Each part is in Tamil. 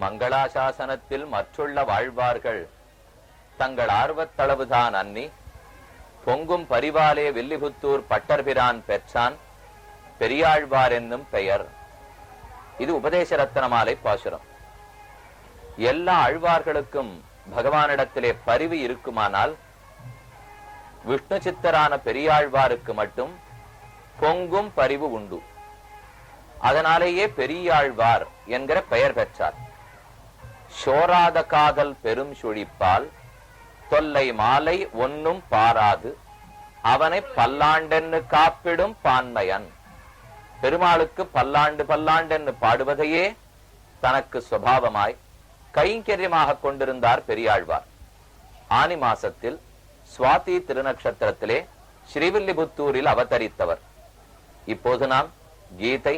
மங்களாசாசனத்தில் மற்றுள்ள வாழ்வார்கள். தங்கள் ஆர்வத்தளவுதான் அன்னி. பொங்கும் பரிவாலே வில்லிபுத்தூர் பட்டர்பிரான் பெற்றான். பெரியாழ்வார் என்னும் பெயர். இது உபதேச ரத்னமாலை பாசுரம். எல்லா ஆழ்வார்களுக்கும் பகவானிடத்திலே பரிவு இருக்குமானால் விஷ்ணு சித்தரான பெரியாழ்வாருக்கு மட்டும் பொங்கும் பரிவு உண்டு. அதனாலேயே பெரியாழ்வார் என்கிற பெயர் பெற்றார். சோராத காதல் பெரும் சுழிப்பால் தொல்லை மாலை ஒன்னும் பாராது அவனை பல்லாண்டென்னு காப்பிடும் பான்மையன். பெருமாளுக்கு பல்லாண்டு பல்லாண்டென்னு பாடுவதையே தனக்கு சுவாவமாய் கைங்கரியமாக கொண்டிருந்தார் பெரியாழ்வார். ஆனி மாசத்தில் சுவாதி திருநக்ஷத்திரத்திலே ஸ்ரீவில்லிபுத்தூரில் அவதரித்தவர். இப்போது நாம் கீதை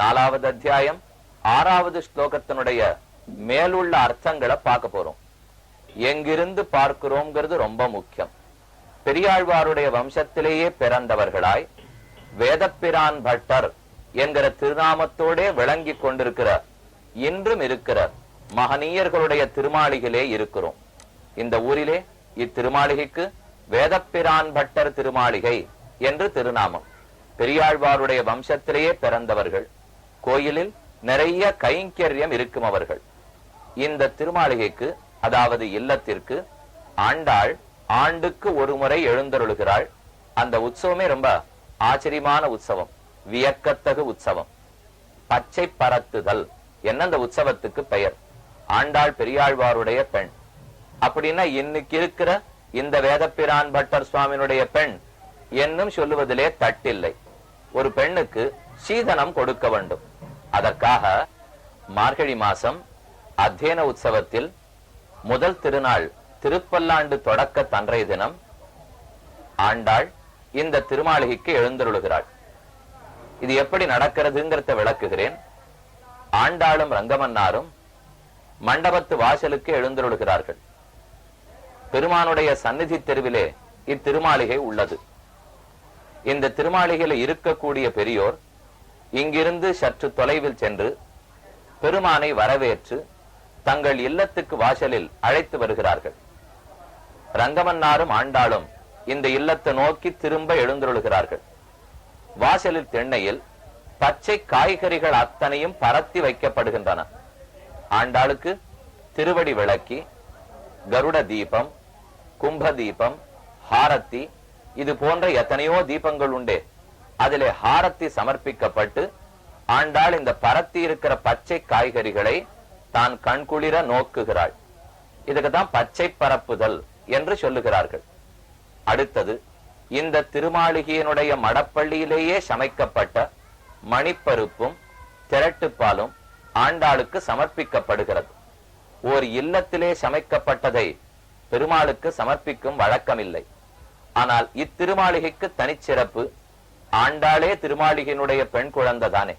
நாலாவது அத்தியாயம் ஆறாவது ஸ்லோகத்தினுடைய மேலுள்ள அர்த்தங்களை பார்க்க போறோம். எங்கிருந்து பார்க்கிறோம்ங்கிறது ரொம்ப முக்கியம். பெரியாழ்வாருடைய வம்சத்திலேயே பிறந்தவர்களாய் வேதப்பிரான் பட்டர் என்கிற திருநாமத்தோடே விளங்கி கொண்டிருக்கிற இன்றும் இருக்கிற மகனீயர்களுடைய திருமாளிகளே இருக்கிறோம். இந்த ஊரிலே இத்திருமாளிகைக்கு வேதப்பிரான் பட்டர் திருமாளிகை என்று திருநாமம். பெரியாழ்வாருடைய வம்சத்திலேயே பிறந்தவர்கள். கோயிலில் நிறைய கைங்கரியம் இருக்கும் அவர்கள். இந்த திருமாளிகைக்கு அதாவது இல்லத்திற்கு ஆண்டாள் ஆண்டுக்கு ஒரு முறை எழுந்தருளுகிறாள். அந்த உற்சவமே ரொம்ப ஆச்சரியமான உற்சவம் வியக்கத்தகு உற்சவம். பச்சை பரத்துதல். என்ன அந்த உற்சவத்துக்கு பெயர்? ஆண்டாள் பெரியாழ்வாருடைய பெண். அப்படின்னா இன்னைக்கு இருக்கிற இந்த வேதப்பிரான் பட்டர் சுவாமியினுடைய பெண் என்னும் சொல்லுவதிலே தட்டில்லை. ஒரு பெண்ணுக்கு சீதனம் கொடுக்க வேண்டும். அதற்காக மார்கழி மாசம் அத்தியன உற்சவத்தில் முதல் திருநாள் திருப்பல்லாண்டு தொடக்க தன்றைய தினம் ஆண்டாள் இந்த திருமாளிகைக்கு எழுந்தருளுகிறாள். இது எப்படி நடக்கிறதுங்கிறத விளக்குகிறேன். ஆண்டாளும் ரங்கமன்னாரும் மண்டபத்து வாசலுக்கு எழுந்தருளுகிறார்கள். பெருமானுடைய சந்நிதி தெருவிலே இத்திருமாளிகை உள்ளது. இந்த திருமாளிகையில் இருக்கக்கூடிய பெரியோர் இங்கிருந்து சற்று தொலைவில் சென்று பெருமானை வரவேற்று தங்கள் இல்லத்துக்கு வாசலில் அழைத்து வருகிறார்கள். ரங்கமன்னாரும் ஆண்டாளும் இந்த இல்லத்தை நோக்கி திரும்ப எழுந்தருளுகிறார்கள். வாசலில் திண்ணையில் பச்சை காய்கறிகள் அத்தனையும் பரத்தி வைக்கப்படுகின்றன. ஆண்டாளுக்கு திருவடி விளக்கி கருட தீபம் கும்ப தீபம் ஹாரத்தி இது போன்ற எத்தனையோ தீபங்கள் உண்டே. அதிலே ஹாரத்தி சமர்ப்பிக்கப்பட்டு ஆண்டாள் இந்த பரத்தி இருக்கிற பச்சை காய்கறிகளை தான் கண்குளிர நோக்குகிறாள். இதுக்குதான் பச்சை பரப்புதல் என்று சொல்லுகிறார்கள். அடுத்தது இந்த திருமாளிகையினுடைய மடப்பள்ளியிலேயே சமைக்கப்பட்ட மணிப்பருப்பும் திரட்டுப்பாலும் ஆண்டாளுக்கு சமர்ப்பிக்கப்படுகிறது. ஓர் இல்லத்திலே சமைக்கப்பட்டதை பெருமாளுக்கு சமர்ப்பிக்கும் வழக்கமில்லை. ஆனால் இத்திருமாளிகைக்கு தனிச்சிறப்பு ஆண்டாளே திருமாளிகையினுடைய பெண் குழந்தை தானே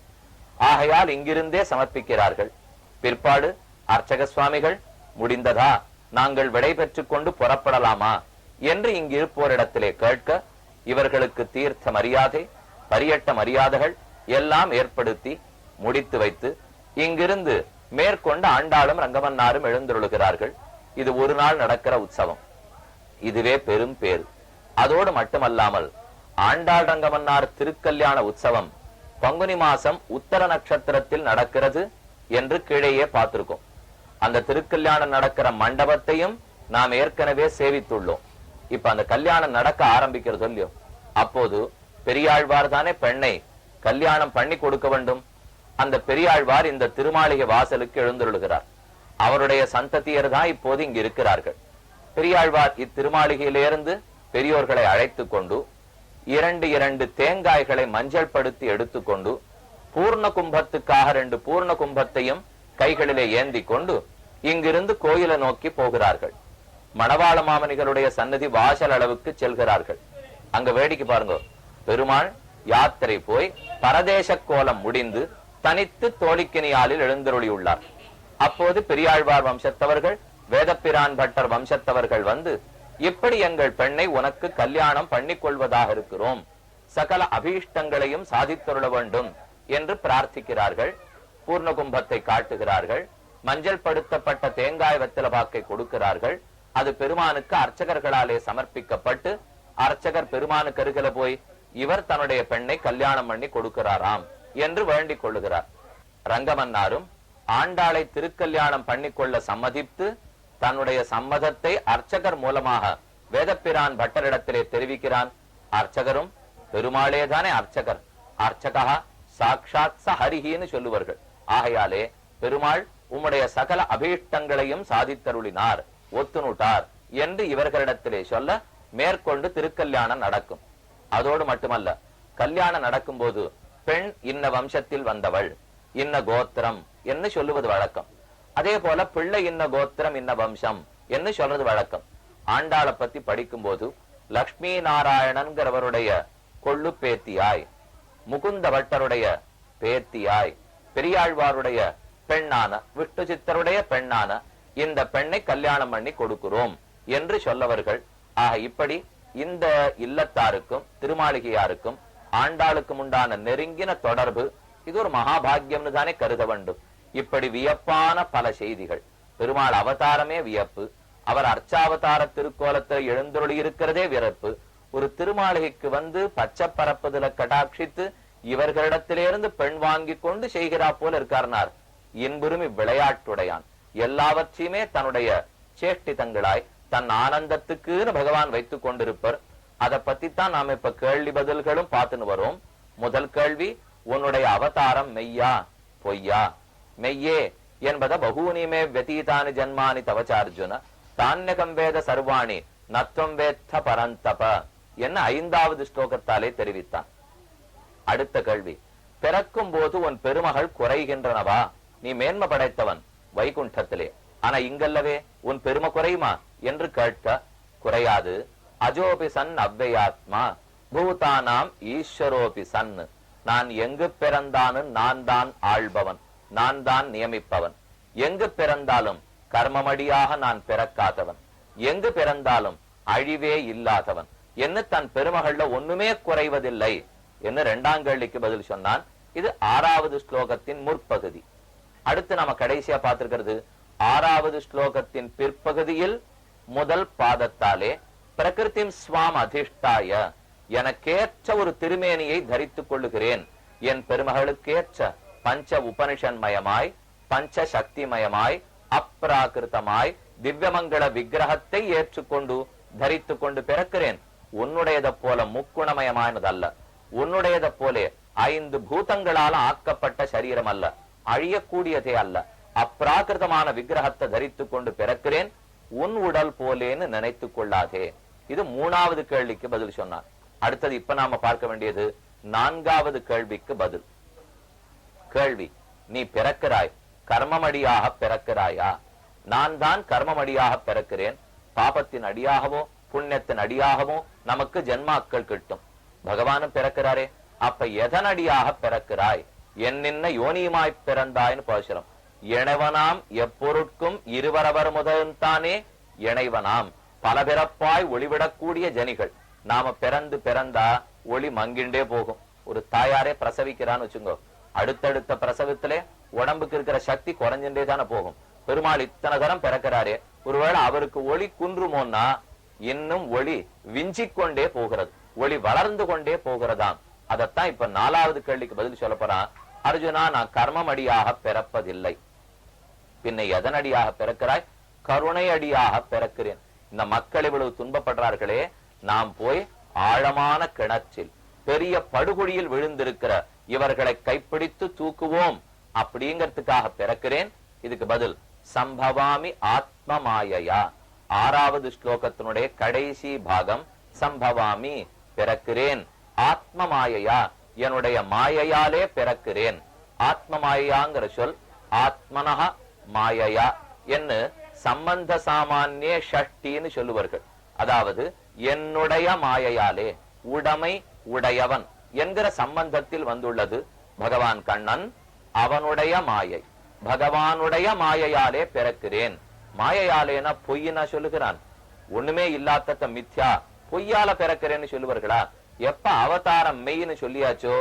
ஆகையால் இங்கிருந்தே சமர்ப்பிக்கிறார்கள். பிற்பாடு அர்ச்சக சுவாமிகள் முடிந்ததா? நாங்கள் விடை பெற்றுக் கொண்டு புறப்படலாமா? என்று இங்கு இருப்போரிடத்திலே கேட்க இவர்களுக்கு தீர்த்த மரியாதை பரியட்ட மரியாதைகள் எல்லாம் ஏற்படுத்தி முடித்து வைத்து இங்கிருந்து மேற்கொண்டு ஆண்டாளும் ரங்கமன்னாரும் எழுந்தருளுகிறார்கள். இது ஒரு நாள் நடக்கிற உற்சவம். இதுவே பெரும் பேர் அதோடு மட்டுமல்லாமல் ஆண்டாள் ரங்கமன்னார் திருக்கல்யாண உற்சவம் பங்குனி மாசம் உத்தர நட்சத்திரத்தில் நடக்கிறது. என்று கீழேயே பார்த்திருக்கோம். அந்த திருக்கல்யாணம் நடக்கிற மண்டபத்தையும் நாம் ஏற்கனவே சேவித்துள்ளோம். இப்ப அந்த கல்யாணம் நடக்க ஆரம்பிக்கிறது இல்லையோ? அப்போது பெரியாழ்வார் தானே பெண்ணை கல்யாணம் பண்ணி கொடுக்க வேண்டும். அந்த பெரியாழ்வார் இந்த திருமாளிகை வாசலுக்கு எழுந்தருளுகிறார். அவருடைய சந்ததியர் தான் இப்போது இங்கு இருக்கிறார்கள். பெரியாழ்வார் இத்திருமாளிகையிலிருந்து பெரியோர்களை அழைத்து கொண்டு இரண்டு இரண்டு தேங்காய்களை மஞ்சள் படுத்தி எடுத்துக்கொண்டு பூர்ண கும்பத்துக்காக ரெண்டு பூர்ண கும்பத்தையும் கைகளிலே ஏந்தி கொண்டு இங்கிருந்து கோயிலை நோக்கி போகிறார்கள். மணவாள மாமனிகளுடைய சன்னதி வாசல் அளவுக்கு செல்கிறார்கள். அங்க வேடிக்கை பாருங்க. பெருமாள் யாத்திரை போய் பரதேச கோலம் முடிந்து தனித்து தோழிக்கினியாலில் எழுந்தருளியுள்ளார். அப்போது பெரியாழ்வார் வம்சத்தவர்கள் வேதப்பிரான் பட்டர் வம்சத்தவர்கள் வந்து இப்படி எங்கள் பெண்ணை உனக்கு கல்யாணம் பண்ணிக் கொள்வதாக இருக்கிறோம். சகல அபீஷ்டங்களையும் சாதித்தருள வேண்டும். என்று பிரார்த்திக்கிறார்கள் பூர்ண கும்பத்தை காட்டுகிறார்கள் மஞ்சள் படுத்தப்பட்ட தேங்காய் வெத்தலபாக்கை கொடுக்கிறார்கள் அது பெருமானுக்கு அர்ச்சகர்களாலே சமர்ப்பிக்கப்பட்டு அர்ச்சகர் பெருமானுக்கு அருகில போய் இவர் தன்னுடைய பெண்ணை கல்யாணம் பண்ணி கொடுக்கிறாராம் என்று வேண்டிக் கொள்ளுகிறார். ரங்கமன்னாரும் ஆண்டாளை திருக்கல்யாணம் பண்ணிக்கொள்ள சம்மதித்து தன்னுடைய சம்மதத்தை அர்ச்சகர் மூலமாக வேதப்பிரான் பட்டரிடத்திலே தெரிவிக்கிறான். அர்ச்சகரும் பெருமாளே தானே அர்ச்சகர்? அர்ச்சகா சாக்ஷாத் சஹரிகின்னு சொல்லுவார்கள். ஆகையாலே பெருமாள் உம்முடைய சகல அபீஷ்டங்களையும் சாதித்தருளினார் ஒத்துணுட்டார் என்று இவர்களிடத்திலே சொல்ல மேற்கொண்டு திருக்கல்யாணம் நடக்கும். அதோடு மட்டுமல்ல கல்யாணம் நடக்கும்போது பெண் இன்ன வம்சத்தில் வந்தவள் இன்ன கோத்திரம் என்று சொல்லுவது வழக்கம். அதே போல பிள்ளை இன்ன கோத்திரம் இன்ன வம்சம் என்று சொல்றது வழக்கம். ஆண்டாளை பத்தி படிக்கும்போது லக்ஷ்மி நாராயணன்கிறவருடைய கொள்ளு பேத்தியாய் முகுந்த பட்டருடைய பேத்தியாய் பெரியாழ்வாருடைய பெண்ணான விஷ்ணு சித்தருடைய பெண்ணான இந்த பெண்ணை கல்யாணம் பண்ணி கொடுக்கிறோம் என்று சொல்லவர்கள். ஆக இப்படி இந்த இல்லத்தாருக்கும் திருமாளிகையாருக்கும் ஆண்டாளுக்கும் உண்டான நெருங்கின தொடர்பு இது ஒரு மகாபாகியம்னு தானே கருத வேண்டும். இப்படி வியப்பான பல செய்திகள். பெருமாள் அவதாரமே வியப்பு அவர் அர்ச்சாவதார திருக்கோலத்தில் எழுந்தொழி இருக்கிறதே வியப்பு ஒரு திருமாளிகைக்கு வந்து பச்சை பரப்புதல கடாட்சித்து இவர்களிடத்திலிருந்து பெண் வாங்கி கொண்டு செய்கிறா போல இருக்கார்னார். இன்புருமி விளையாட்டுடையான். எல்லாவற்றையுமே தன்னுடைய சேஷ்டிதங்களாய் தன் ஆனந்தத்துக்குன்னு பகவான் வைத்துக் கொண்டிருப்பர். அதை பத்தித்தான் நாம இப்ப கேள்வி பதில்களும் பார்த்துன்னு வரோம். முதல் கேள்வி உன்னுடைய அவதாரம் மெய்யா? பொய்யா? மெய்யே என்பத பகூனிமே வெதீதானி ஜன்மானி தவச்சார்ஜுன. தான்யகம் வேத சர்வாணி நத்வம் வேத்த பரந்தப. என்ன ஐந்தாவது ஸ்லோகத்தாலே தெரிவித்தான். அடுத்த கேள்வி பிறக்கும் போது உன் பெருமகள் குறைகின்றனவா? நீ மேன்மை படைத்தவன் வைகுண்டத்திலே. ஆனா இங்கல்லவே உன் பெருமை குறையுமா? என்று கேட்க குறையாது. அஜோபி சன் அவ்வையாத்மா பூதானாம் ஈஸ்வரோபி சன். நான் எங்கு பிறந்தானு நான் தான் ஆள்பவன் நான் தான் நியமிப்பவன். எங்கு பிறந்தாலும் கர்மமடியாக நான் பிறக்காதவன். எங்கு பிறந்தாலும் அழிவே இல்லாதவன். என்ன தன் பெருமகள்ல ஒண்ணுமே குறைவதில்லை என்று இரண்டாம் கேள்விக்கு பதில் சொன்னான். இது ஆறாவது ஸ்லோகத்தின் முற்பகுதி. அடுத்து நாம கடைசியா பார்த்திருக்கிறது. ஆறாவது ஸ்லோகத்தின் பிற்பகுதியில் முதல் பாதத்தாலே பிரகிருதி சுவாம் அதிஷ்டாய எனக்கேற்ற ஒரு திருமேனியை தரித்துக் கொள்ளுகிறேன். என் பெருமகளுக்கேற்ற பஞ்ச உபனிஷன்மயமாய் பஞ்ச சக்திமயமாய் அப்ராகிருத்தமாய் திவ்யமங்கள விக்கிரகத்தை ஏற்றுக்கொண்டு தரித்துக் கொண்டு பிறக்கிறேன். உன்னுடையதை போல முக்குணமயமானதல்ல. உன்னுடையதை போலே ஐந்து பூதங்களால ஆக்கப்பட்ட சரீரம் அல்ல அழியக்கூடியதே அல்ல. அப்பிராகிருதமான விக்கிரகத்தை தரித்துக் கொண்டு பிறக்கிறேன். உன் உடல் போலேன்னு நினைத்துக் கொள்ளாதே. இது மூணாவது கேள்விக்கு பதில் சொன்னார் அடுத்தது இப்ப நாம பார்க்க வேண்டியது நான்காவது கேள்விக்கு பதில். கேள்வி நீ பிறக்கிறாய். கர்மமடியாக பிறக்கிறாயா? நான் தான் கர்மமடியாக பிறக்கிறேன். பாபத்தின் அடியாகவோ? புண்ணியத்தின் அடியாகவும் நமக்கு ஜென்மாக்கள் கிட்டும். பகவானும் பிறக்கிறாரே. அப்ப எதனடியாக பிறக்கிறாய்? என்னென்ன யோனியுமாய் பிறந்தாய்னு பாசுரம் இணைவனாம் எப்பொருட்கும் இருவரவர் முதல்தானே இணைவனாம். பல பிறப்பாய் ஒளிவிடக்கூடிய ஜனிகள். நாம பிறந்து பிறந்தா ஒளி மங்கிண்டே போகும். ஒரு தாயாரே பிரசவிக்கிறான்னு வச்சுங்கோ. அடுத்தடுத்த பிரசவத்திலே உடம்புக்கு இருக்கிற சக்தி குறைஞ்சுட்டே தானே போகும். பெருமாள் இத்தனை தரம் பிறக்கிறாரே. ஒருவேளை அவருக்கு ஒளி குன்றுமோன்னா இன்னும் ஒளி விஞ்சிக் கொண்டே போகிறது. ஒளி வளர்ந்து கொண்டே போகிறதாம். அதத்தான் இப்ப நாலாவது கேள்விக்கு பதில் சொல்ல போறான். அர்ஜுனா நான் கர்மமடியாக பிறப்பதில்லை. பின்ன எதனடியாக பிறக்கிறாய்? கருணை அடியாக பிறக்கிறேன். இந்த மக்கள் இவ்வளவு துன்பப்படுறார்களே நாம் போய் ஆழமான கிணற்றில் பெரிய படுகொழியில் விழுந்திருக்கிற இவர்களை கைப்பிடித்து தூக்குவோம் அப்படிங்கிறதுக்காக பிறக்கிறேன். இதுக்கு பதில் சம்பவாமி ஆத்ம மாயையா ஆறாவது ஸ்லோகத்தினுடைய கடைசி பாகம் சம்பவாமி பிறக்கிறேன். ஆத்ம மாயையா என்னுடைய மாயையாலே பிறக்கிறேன். ஆத்ம மாயையாங்கிற சொல் ஆத்மனஹ மாயையா என்று சம்பந்த சாமானிய ஷஷ்டின்னு சொல்லுவார்கள். அதாவது என்னுடைய மாயையாலே உடைமை உடையவன் என்கிற சம்பந்தத்தில் வந்துள்ளது பகவான் கண்ணன். அவனுடைய மாயை பகவானுடைய மாயையாலே பிறக்கிறேன். மாயையாலேனா பொய்னா சொல்லுகிறான். ஒண்ணுமே இல்லாத மித்யா பொய்யால பிறக்கிறேன்னு சொல்லுவார்களா? எப்ப அவதாரம் மெய்னு சொல்லியாச்சோ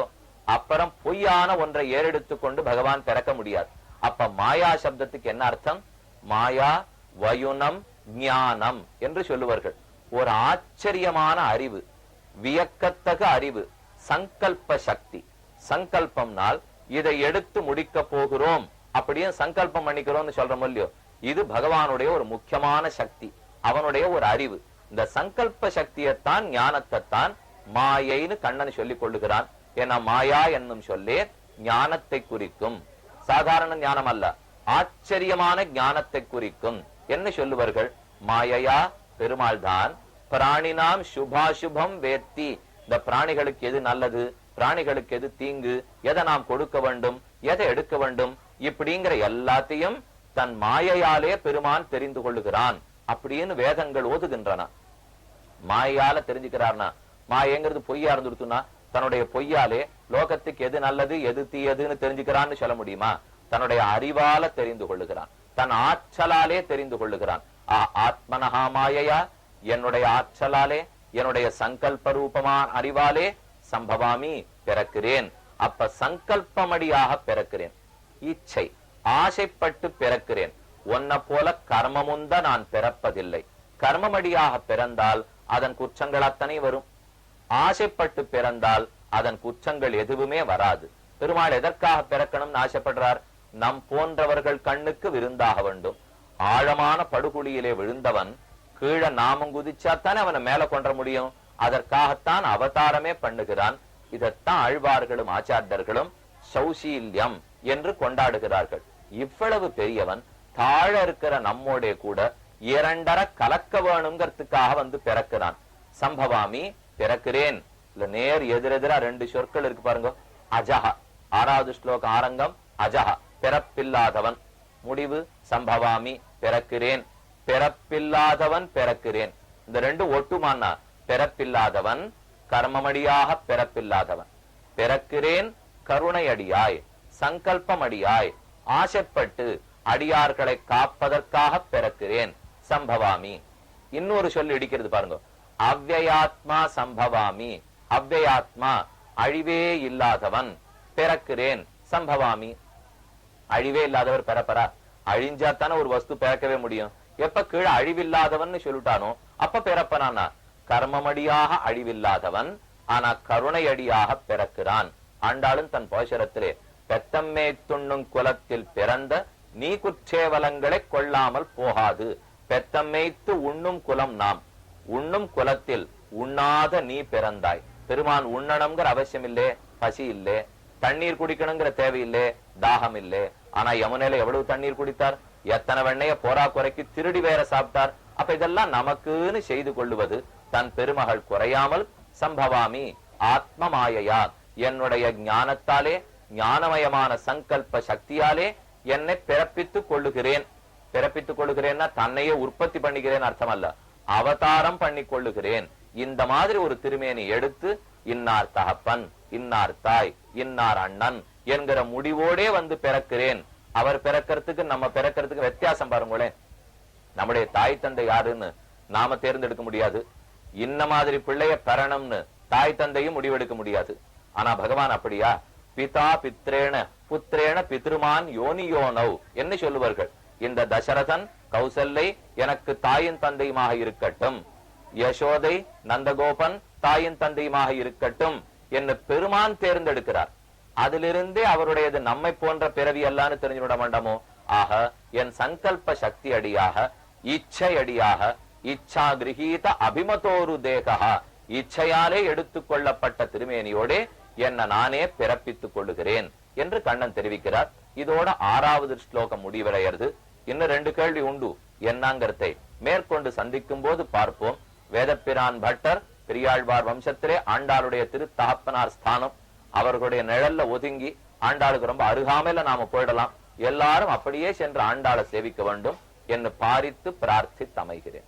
அப்புறம் பொய்யான ஒன்றை ஏறெடுத்து கொண்டு பகவான் பிறக்க முடியாது. அப்ப மாயா சப்தத்துக்கு என்ன அர்த்தம்? மாயா வயுனம் ஞானம் என்று சொல்லுவார்கள். ஒரு ஆச்சரியமான அறிவு வியக்கத்தக அறிவு சங்கல்ப சக்தி. சங்கல்பம்னால் இதை எடுத்து முடிக்க போகிறோம் அப்படியே சங்கல்பம் பண்ணிக்கிறோம்னு சொல்றோம் இல்லையோ? இது பகவானுடைய ஒரு முக்கியமான சக்தி அவனுடைய ஒரு அறிவு. இந்த சங்கல்ப சக்தியைத்தான் ஞானத்தைத்தான் மாயைன்னு கண்ணன் சொல்லிக் கொள்ளுகிறான். ஏன்னா மாயா என்னும் சொல்லே ஞானத்தை குறிக்கும். சாதாரண ஞானம் அல்ல ஆச்சரியமான ஞானத்தை குறிக்கும். என்ன சொல்லுவார்கள்? மாயையா பெருமாள் தான் பிராணினாம் சுபாசுபம் வேத்தி. இந்த பிராணிகளுக்கு எது நல்லது? பிராணிகளுக்கு எது தீங்கு? எதை நாம் கொடுக்க வேண்டும்? எதை எடுக்க வேண்டும்? இப்படிங்கிற எல்லாத்தையும் தன் மாயையாலே பெருமான் தெரிந்து கொள்ளுகிறான் அப்படின்னு வேதங்கள் ஓதுகின்றன. மாயால தெரிஞ்சுக்கிறார்னா மாயங்கிறது பொய்யா இருந்துருத்துனா தன்னுடைய பொய்யாலே லோகத்துக்கு எது நல்லது எது தீயதுன்னு தெரிஞ்சுக்கிறான்னு சொல்ல முடியுமா? தன்னுடைய அறிவால தெரிந்து கொள்ளுகிறான். தன் ஆற்றலாலே தெரிந்து கொள்ளுகிறான். ஆத்மனஹா மாயையா? என்னுடைய ஆற்றலாலே என்னுடைய சங்கல்ப ரூபமான அறிவாலே சம்பவாமி பிறக்கிறேன். அப்ப சங்கல்பமடியாக பிறக்கிறேன். இச்சை ஆசைப்பட்டு பிறக்கிறேன். உன்னை போல கர்மமுந்த நான் பிறப்பதில்லை. கர்மமடியாக பிறந்தால் அதன் குற்றங்கள் அத்தனை வரும். ஆசைப்பட்டு பிறந்தால் அதன் குற்றங்கள் எதுவுமே வராது. பெருமாள் எதற்காக பிறக்கணும்னு ஆசைப்படுறார்? நம் போன்றவர்கள் கண்ணுக்கு விருந்தாக வேண்டும். ஆழமான படுகுழியிலே விழுந்தவன் கீழே நாமம் குதிச்சாத்தானே அவனை மேல கொண்ட முடியும். அதற்காகத்தான் அவதாரமே பண்ணுகிறான். இதத்தான் ஆழ்வார்களும் ஆச்சாரியர்களும் சௌசீல்யம் என்று கொண்டாடுகிறார்கள். இவ்வளவு பெரியவன் தாழ இருக்கிற நம்மோடே கூட இரண்டர கலக்க வேணுங்கிறதுக்காக வந்து பிறக்கிறான். சம்பவாமி பிறக்கிறேன். இல்ல நேர் எதிரெதிரா ரெண்டு சொற்கள் இருக்கு பாருங்க. அஜஹா ஆறாவது ஸ்லோக ஆரங்கம் அஜஹா பிறப்பில்லாதவன். முடிவு சம்பவாமி பிறக்கிறேன். பிறப்பில்லாதவன் பிறக்கிறேன். இந்த ரெண்டு ஒட்டுமானா பிறப்பில்லாதவன் கர்மமடியாக பிறப்பில்லாதவன். பிறக்கிறேன் கருணையடியாய் சங்கல்பமடியாய் ஆசைப்பட்டு அடியார்களை காப்பதற்காக பிறக்கிறேன். சம்பவாமி. இன்னொரு சொல்லி இடிக்கிறது பாருங்க. அவ்வயாத்மா சம்பவாமி. அவ்வயாத்மா அழிவே இல்லாதவன் பிறக்கிறேன். சம்பவாமி. அழிவே இல்லாதவர் பிறப்பரா? அழிஞ்சாத்தானே ஒரு வஸ்து பிறக்கவே முடியும். எப்ப கீழே அழிவில்லாதவன் சொல்லிட்டானோ அப்ப பிறப்பனானா? கர்மமடியாக அழிவில்லாதவன் ஆனா கருணையடியாக பிறக்கிறான். ஆண்டாளும் தன் போஷரத்திலே பெத்தம்மே துண்ணும் குலத்தில் பிறந்த நீ குற்றேவலங்களை கொள்ளாமல் போகாது. பெத்தம்மைத்து உண்ணும் குலம் நாம். உண்ணும் குலத்தில் உண்ணாத நீ பிறந்தாய். பெருமான் உண்ணணுங்கிற அவசியம் இல்லே பசி இல்லே. தண்ணீர் குடிக்கணுங்கிற தேவையில்லே தாகம் இல்லே. ஆனா யமுனையில எவ்வளவு தண்ணீர் குடித்தார்? எத்தனை வெண்ணைய போரா குறைக்கு திருடி வேற சாப்பிட்டார்? அப்ப இதெல்லாம் நமக்குன்னு செய்து கொள்ளுவது தன் பெருமகள் குறையாமல் சம்பவாமி ஆத்ம மாயையா என்னுடைய ஞானத்தாலே ஞானமயமான சங்கல்ப சக்தியாலே என்னை பிறப்பித்துக் கொள்ளுகிறேன். பிறப்பித்துக் கொள்ளுகிறேன்னா தன்னையே உற்பத்தி பண்ணிக்கிறேன் அர்த்தம் அல்ல அவதாரம் பண்ணி கொள்ளுகிறேன். இந்த மாதிரி ஒரு திருமேனி எடுத்து இன்னார் தகப்பன் இன்னார் தாய் இன்னார் அண்ணன் என்கிற முடிவோடே வந்து பிறக்கிறேன். அவர் பிறக்கிறதுக்கு நம்ம பிறக்கிறதுக்கு வித்தியாசம் பாருங்களேன். நம்முடைய தாய் தந்தை யாருன்னு நாம தேர்ந்தெடுக்க முடியாது. இன்ன மாதிரி பிள்ளைய பெறணும்னு தாய் தந்தையும் முடிவெடுக்க முடியாது. ஆனா பகவான் அப்படியா? பிதா பித்ரேன புத்திரேன பித்ருமான் யோனியோனவ் என்ன சொல்லுவார்கள். இந்த தசரதன் கௌசல்லை எனக்கு தாயின் தந்தையுமாக இருக்கட்டும். யசோதை நந்தகோபன் தாயின் தந்தையுமாக இருக்கட்டும் என்று பெருமான் தேர்ந்தெடுக்கிறார். அதிலிருந்தே அவருடையது நம்மை போன்ற பிறவி அல்லான்னு தெரிஞ்சுவிட வேண்டாமோ ஆக என் சங்கல்ப சக்தி அடியாக இச்சை அடியாக இச்சா கிரகீத அபிமதோரு தேகா இச்சையாலே எடுத்துக்கொள்ளப்பட்ட திருமேனியோடே என்ன நானே பிறப்பித்துக் கொள்ளுகிறேன் என்று கண்ணன் தெரிவிக்கிறார். இதோட ஆறாவது ஸ்லோகம் முடிவடைகிறது. இன்னும் ரெண்டு கேள்வி உண்டு. என்னங்கிறதை மேற்கொண்டு சந்திக்கும் போது பார்ப்போம். வேதப்பிரான் பட்டர் பெரியாழ்வார் வம்சத்திலே ஆண்டாளுடைய திருத்தகப்பனார் ஸ்தானம். அவர்களுடைய நிழல்ல ஒதுங்கி ஆண்டாளுக்கு ரொம்ப அருகாமையில நாம போயிடலாம். எல்லாரும் அப்படியே சென்று ஆண்டாளை சேவிக்க வேண்டும் என்று பாரித்து பிரார்த்தி அமைகிறேன்